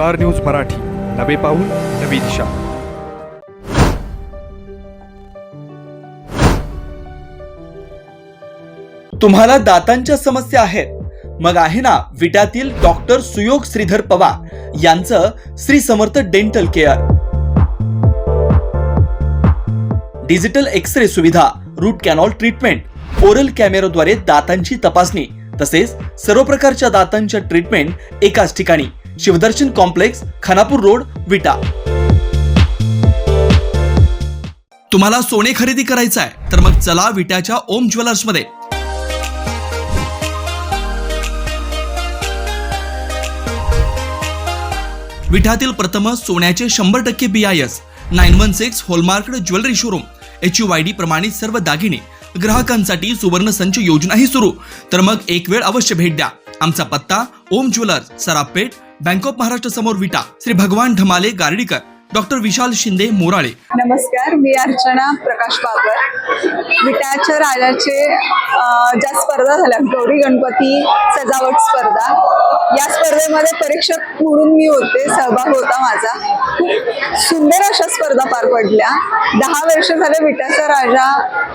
Star news Marathi. नवे पाऊल नवी दिशा. तुम्हाला दातांच्या समस्या आहेत. मग आहे ना विट्यातील डॉक्टर सुयोग श्रीधर पवार यांचं Shri Samarth dental care. Digital X ray सुविधा रूट कॅनॉल ट्रीटमेंट ओरल कॅमेराद्वारे दातांची तपासणी तसेच सर्व प्रकारच्या दातांच्या ट्रीटमेंट एकाच ठिकाणी. Shivdarshan complex Khanapur road Vita. तुम्हाला सोने खरेदी करायचं आहे तर मग चला विट्याच्या ओम ज्वेलर्समध्ये. विठातील प्रथम सोन्याचे शंभर टक्के B I S nine one six hallmark jewellery showroom H U Y D प्रमाणित सर्व दागिने ग्राहकांसाठी सुवर्ण संच योजनाही सुरू. तर मग एक वेळ अवश्य भेट द्या. आमचा पत्ता Om jewellers Sarapeth bank of Maharashtra समोर विटा. श्री भगवान ढमाले गार्डीकर. डॉक्टर विशाल शिंदे मोराळे. नमस्कार मी अर्चना प्रकाश बाबर. विटाच्या राजाचे ज्या स्पर्धा झाल्या गौरी गणपती सजावट स्पर्धा या स्पर्धेमध्ये परीक्षक म्हणून मी होते सहभाग होता माझा. खूप सुंदर अशा स्पर्धा पार पडल्या. दहा वर्ष झाले विटाचा राजा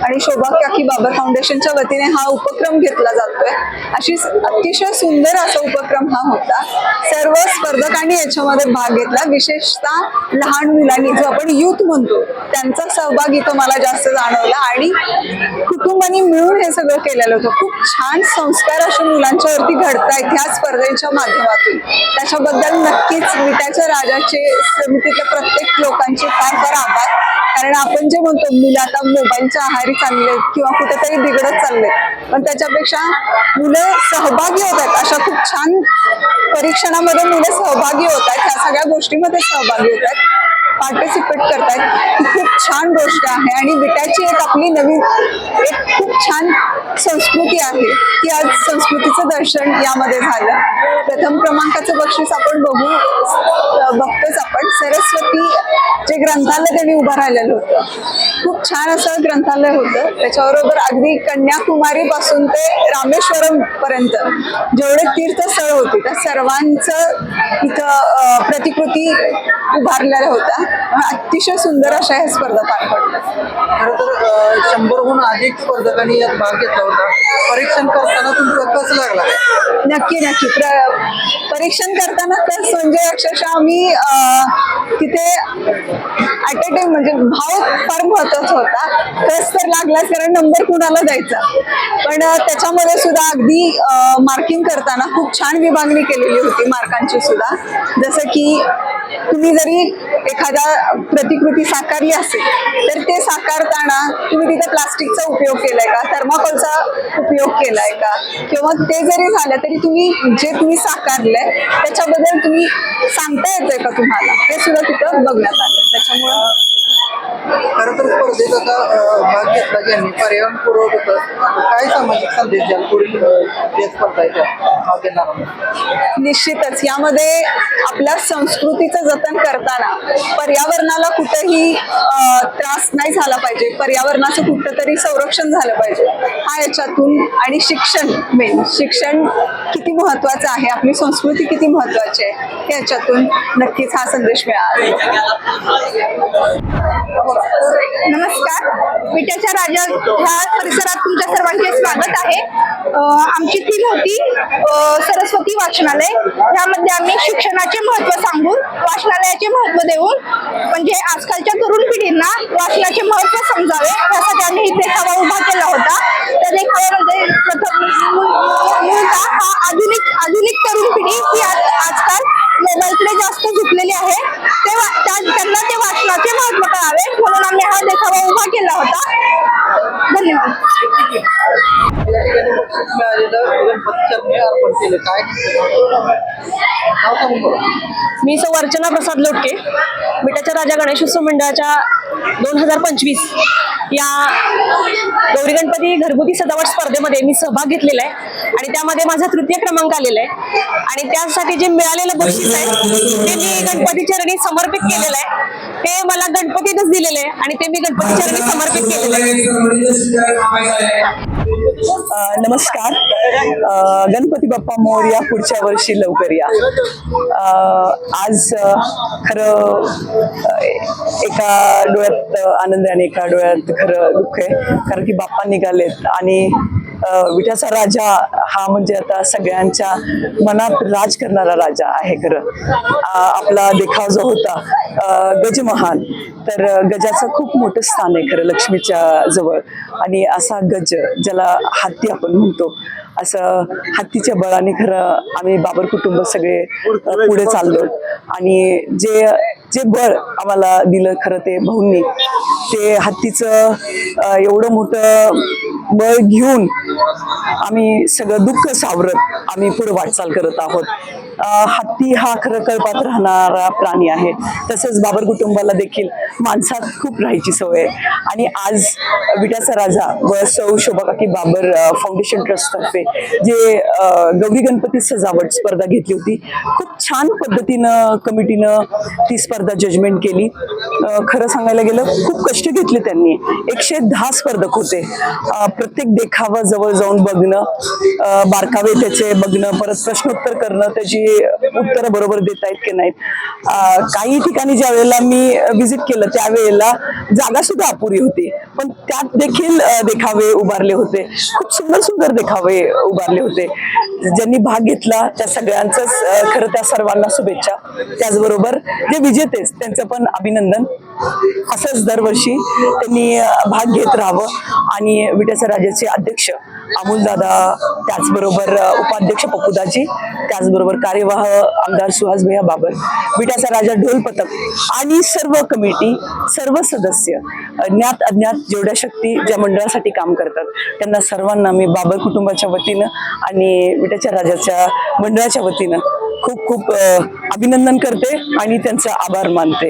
आणि शोभा काकी बाबर फाउंडेशनच्या वतीने हा उपक्रम घेतला जातोय. अशी अतिशय सुंदर असा उपक्रम हा होता. सर्व स्पर्धकांनी याच्यामध्ये भाग घेतला. विशेषतः लहान मुलांनी जो आपण युथ म्हणतो त्यांचा सहभाग इथं मला जास्त जाणवला आणि कुटुंबानी मिळून हे सगळं केलेलं होतं. खूप छान संस्कार असे मुलांच्यावरती घडतायत ह्या स्पर्धेच्या माध्यमातून. त्याच्याबद्दल नक्कीच विट्याच्या राजाचे समितीतल्या प्रत्येक लोकांचे फार फार आभार. कारण आपण जे म्हणतो मुलं आता मोबाईलच्या आहारी चाललेत किंवा कुठेतरी बिघडत चाललेत. पण त्याच्यापेक्षा मुलं सहभागी होत आहेत. अशा खूप छान परीक्षणामध्ये मुलं सहभागी होत आहेत. ह्या सगळ्या गोष्टीमध्ये सहभागी होत आहेत. पार्टिसिपेट करतायत. ही खूप छान गोष्ट आहे आणि विट्याची एक आपली नवीन एक खूप छान संस्कृती आहे. ती आज संस्कृतीचं दर्शन यामध्ये झालं. प्रथम क्रमांकाचं बक्षीस आपण बघू. बघतोच आपण. सरस्वती जे ग्रंथालय त्यांनी उभं राहिलेलं होतं. खूप छान असं ग्रंथालय होतं. त्याच्याबरोबर अगदी कन्याकुमारी पासून ते रामेश्वरम पर्यंत जेवढे तीर्थस्थळ होती त्या सर्वांचं इथं प्रतिकृती उभारलेल्या होत्या. अतिशय सुंदर अशा ह्या स्पर्धा पार पडल्या. खरं तर शंभरहून अधिक स्पर्धकांनी यात भाग घेतला होता. परीक्षण करताना लागला. नक्की नक्की. प्र- परीक्षण करताना तर म्हणजे अक्षरशः आम्ही तिथे ऍट टाइम म्हणजे भाव फार महत्त्वाचा होता. कस तर लागलाच कारण नंबर कुणाला द्यायचा? पण त्याच्यामध्ये सुद्धा अगदी मार्किंग करताना खूप छान विभागणी केलेली होती मार्कांची सुद्धा. जसं की तुम्ही जरी एखादा प्रतिकृती साकारली असेल तर ते साकारताना तुम्ही तिथे प्लास्टिकचा उपयोग केलाय का? थर्माकोलचा उपयोग केलाय का? किंवा ते जरी झालं तरी तुम्ही जे तुम्ही साकारलंय त्याच्याबद्दल तुम्ही सांगता येतंय का तुम्हाला? ते सुद्धा तिथं बघण्यात आलं. त्याच्यामुळं खरं तर स्पर्धेत आता भाग घेतला ज्यांनी पर्यावरणपूर्वक होतं. काय सामाजिक संदेश द्याल पुढील स्पर्धा भाग घेणार निश्चितच. यामध्ये आपल्या संस्कृतीचं जतन करताना पर्यावरणाला कुठेही अं, त्रास नाही झाला पाहिजे. पर्यावरणाचं कुठंतरी संरक्षण झालं पाहिजे. हा याच्यातून आणि शिक्षण मेन शिक्षण किती महत्वाचं आहे? आपली संस्कृती किती महत्वाची आहे? हे याच्यातून नक्कीच हा संदेश मिळाला. नमस्कार. विट्याच्या राजा ह्या परिसरात तुमच्या सर्वांचे स्वागत आहे. आमची थीम होती सरस्वती वाचनालय. ह्यामध्ये आम्ही शिक्षणाचे महत्त्व सांगू. देऊन म्हणजे आजकालच्या तरुण पिढींना वाचनाचे महत्त्व समजावे यासाठी आम्ही इथे सभा उभा केला होता त्या देखाव्यामध्ये प्रथम मूलतः हा आधुनिक आधुनिक तरुण पिढी ही आज- आजकाल मोबाईलकडे जास्त झुकलेली आहे ते वा- त्या- त्यांना ते वाचनाचे महत्त्व कळावे म्हणून आम्ही हा देखावा उभा केला होता धन्यवाद या ठिकाणी बक्षीस मिळालेलं गणपती चरणी अर्पण केलं काय? मी सौ अर्चना प्रसाद लोटके. मिठाच्या राजा गणेशोत्सव मंडळाच्या दोन हजार पंचवीस या गौरी गणपती घरगुती सजावट स्पर्धेमध्ये मी सहभाग घेतलेला आहे. आणि त्यामध्ये माझा तृतीय क्रमांक आलेला आहे. आणि त्यासाठी जे मिळालेलं बक्षीस आहे ते मी गणपती चरणी समर्पित केलेलं आहे. ते मला गणपतीतच दिलेलं आहे आणि ते मी गणपती चरणी समर्पित केलेलं आहे. नमस्कार. गणपती बाप्पा मोर्या पुढच्या वर्षी लवकर या. आज खरं एका डोळ्यात आनंद आणि एका डोळ्यात खरं दुःख आहे. कारण की बाप्पा निघालेत आणि विठाचा राजा हा म्हणजे आता सगळ्यांच्या मनात राज करणारा राजा आहे खरं. आपला देखाव जो होता गजमहान. तर गजाचं खूप मोठं स्थान आहे खरं लक्ष्मीच्या जवळ. आणि असा गज ज्याला हत्ती आपण म्हणतो असं हत्तीच्या बळाने खरं आम्ही बाबर कुटुंब सगळे पुढे चाललो. आणि जे जे बळ आम्हाला दिलं खरं ते भाऊंनी ते हत्तीचं एवढं मोठं बळ घेऊन आम्ही सगळं दुःख सावरत आम्ही पुढे वाटचाल करत आहोत. हत्ती हा खरं कळपात राहणारा प्राणी आहे. तसंच बाबर कुटुंबाला देखील माणसात खूप राहायची सवय आहे. आणि आज विटाचा राजा व सौ शोभाकाकी बाबर फाउंडेशन ट्रस्टतर्फे जे गौरी गणपती सजावट स्पर्धा घेतली होती खूप छान पद्धतीनं कमिटीनं ती स्पर्धा जजमेंट केली. खरं सांगायला गेलं खूप कष्ट घेतले त्यांनी. एकशे दहा स्पर्धक होते. प्रत्येक देखावा जवळ जाऊन बघणं बारकावे त्याचे बघणं परत प्रश्नोत्तर करणं त्याची उत्तरं बरोबर देता आहेत की नाहीत. काही ठिकाणी ज्या वेळेला मी व्हिजिट केलं त्यावेळेला जागा सुद्धा अपुरी होती. पण त्यात देखील देखावे उभारले होते. खूप सुंदर सुंदर देखावे उभारले होते. ज्यांनी भाग घेतला त्या सगळ्यांचंच खरं त्या सर्वांना शुभेच्छा. त्याचबरोबर जे विजेतेच त्यांचं पण अभिनंदन. असंच दरवर्षी त्यांनी भाग घेत राहावं आणि विट्याचा राज्याचे अध्यक्ष अमोलदादा त्याचबरोबर उपाध्यक्ष पप्पूदाजी त्याचबरोबर कार्यवाह आमदार सुहास भैया बाबर विट्याचा राजा ढोल पथक आणि सर्व कमिटी सर्व सदस्य ज्ञात अज्ञात जेवढ्या शक्ती ज्या मंडळासाठी काम करतात त्यांना सर्वांना मी बाबर कुटुंबाच्या वतीनं आणि विट्याच्या राजाच्या मंडळाच्या वतीनं खूप खूप अभिनंदन करते आणि त्यांचा आभार मानते.